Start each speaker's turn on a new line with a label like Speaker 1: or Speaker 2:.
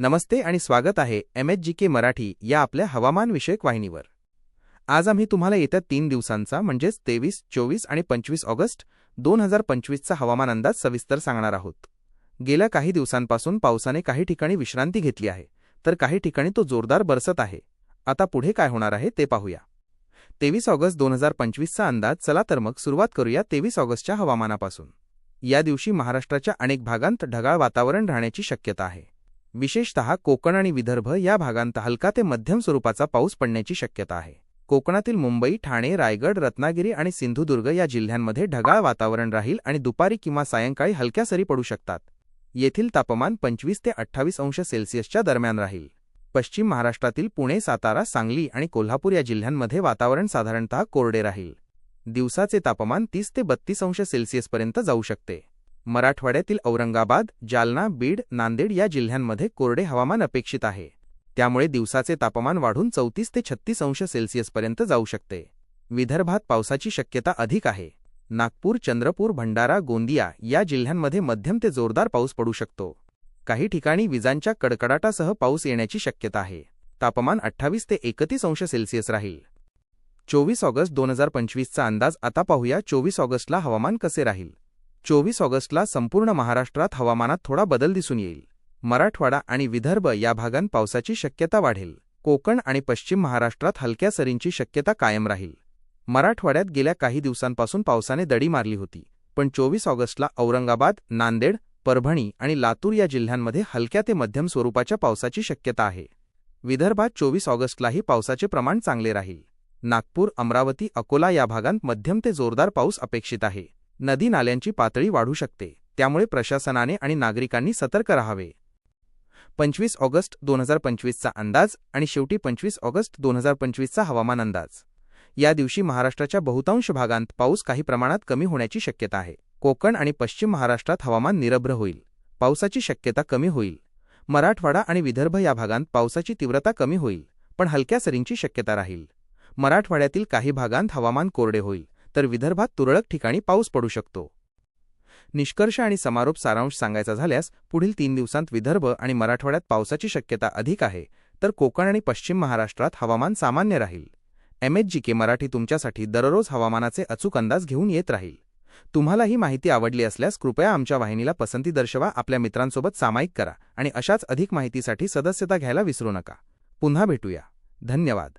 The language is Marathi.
Speaker 1: नमस्ते आणि स्वागत आहे M H G K Marathi या आपल्या हवामानविषयक वाहिनीवर. आज आम्ही तुम्हाला येत्या तीन दिवसांचा म्हणजेच तेवीस चोवीस आणि पंचवीस ऑगस्ट दोन हजार पंचवीसचा हवामान अंदाज सविस्तर सांगणार आहोत. गेल्या काही दिवसांपासून पावसाने काही ठिकाणी विश्रांती घेतली आहे तर काही ठिकाणी तो जोरदार बरसत आहे. आता पुढे काय होणार आहे ते पाहूया. तेवीस ऑगस्ट दोन हजार पंचवीसचा अंदाज चला तर मग सुरुवात करूया तेवीस ऑगस्टच्या हवामानापासून. या दिवशी महाराष्ट्राच्या अनेक भागांत ढगाळ वातावरण राहण्याची शक्यता आहे. विशेषतः कोकण आणि विदर्भ या भागांत हलका ते मध्यम स्वरूपाचा पाऊस पडण्याची शक्यता आहे. कोकणातील मुंबई ठाणे रायगड रत्नागिरी आणि सिंधुदुर्ग या जिल्ह्यांमध्ये ढगाळ वातावरण राहील आणि दुपारी किंवा सायंकाळी हलक्या सरी पडू शकतात. येथील तापमान पंचवीस ते अठ्ठावीस अंश सेल्सिअसच्या दरम्यान राहील. पश्चिम महाराष्ट्रातील पुणे सातारा सांगली आणि कोल्हापूर या जिल्ह्यांमध्ये वातावरण साधारणतः कोरडे राहील. दिवसाचे तापमान तीस ते बत्तीस अंश सेल्सिअसपर्यंत जाऊ शकते. मराठवाड्यातील औरंगाबाद जालना बीड नांदेड या जिल्ह्यांमध्ये कोरडे हवामान अपेक्षित आहे. त्यामुळे दिवसाचे तापमान वाढून चौतीस ते छत्तीस अंश सेल्सिअसपर्यंत जाऊ शकते. विदर्भात पावसाची शक्यता अधिक आहे. नागपूर चंद्रपूर भंडारा गोंदिया या जिल्ह्यांमध्ये मध्यम ते जोरदार पाऊस पडू शकतो. काही ठिकाणी विजांच्या कडकडाटासह पाऊस येण्याची शक्यता आहे. तापमान अठ्ठावीस ते एकतीस अंश सेल्सिअस राहील. चोवीस ऑगस्ट दोन हजार पंचवीसचा अंदाज. आता पाहूया चोवीस ऑगस्टला हवामान कसे राहील. चोवीस ऑगस्टला संपूर्ण महाराष्ट्रात हवामानात थोडा बदल दिसून येईल. मराठवाडा आणि विदर्भ या भागांत पावसाची शक्यता वाढेल. कोकण आणि पश्चिम महाराष्ट्रात हलक्या सरींची शक्यता कायम राहील. मराठवाड्यात गेल्या काही दिवसांपासून पावसाने दडी मारली होती पण चोवीस ऑगस्टला औरंगाबाद नांदेड परभणी आणि लातूर या जिल्ह्यांमध्ये हलक्या ते मध्यम स्वरूपाच्या पावसाची शक्यता आहे. विदर्भात चोवीस ऑगस्टलाही पावसाचे प्रमाण चांगले राहील. नागपूर अमरावती अकोला या भागांत मध्यम ते जोरदार पाऊस अपेक्षित आहे. नदी नाल्यांची पातळी वाढू शकते. त्यामुळे प्रशासनाने आणि नागरिकांनी सतर्क राहावे. पंचवीस ऑगस्ट दोन हजार पंचवीसचा अंदाज आणि शेवटी पंचवीस ऑगस्ट दोन हजार पंचवीसचा हवामान अंदाज. या दिवशी महाराष्ट्राच्या बहुतांश भागांत पाऊस काही प्रमाणात कमी होण्याची शक्यता आहे. कोकण आणि पश्चिम महाराष्ट्रात हवामान निरभ्र होईल. पावसाची शक्यता कमी होईल. मराठवाडा आणि विदर्भ या भागांत पावसाची तीव्रता कमी होईल पण हलक्या सरींची शक्यता राहील. मराठवाड्यातील काही भागांत हवामान कोरडे होईल. तर विदर्भात तुरळक ठिकाणी पाऊस पडू शकतो. निष्कर्ष आणि समारोप सारांश सांगायचा झाल्यास पुढील तीन दिवसांत विदर्भ आणि मराठवाड्यात पावसाची शक्यता अधिक आहे तर कोकण आणि पश्चिम महाराष्ट्रात हवामान सामान्य राहील. एमएचजी के मराठी तुमच्यासाठी दररोज हवामानाचे अचूक अंदाज घेऊन येत राहील. तुम्हाला ही माहिती आवडली असल्यास कृपया आमच्या वाहिनीला पसंती दर्शवा आपल्या मित्रांसोबत सामायिक करा आणि अशाच अधिक माहितीसाठी सदस्यता घ्यायला विसरू नका. पुन्हा भेटूया. धन्यवाद.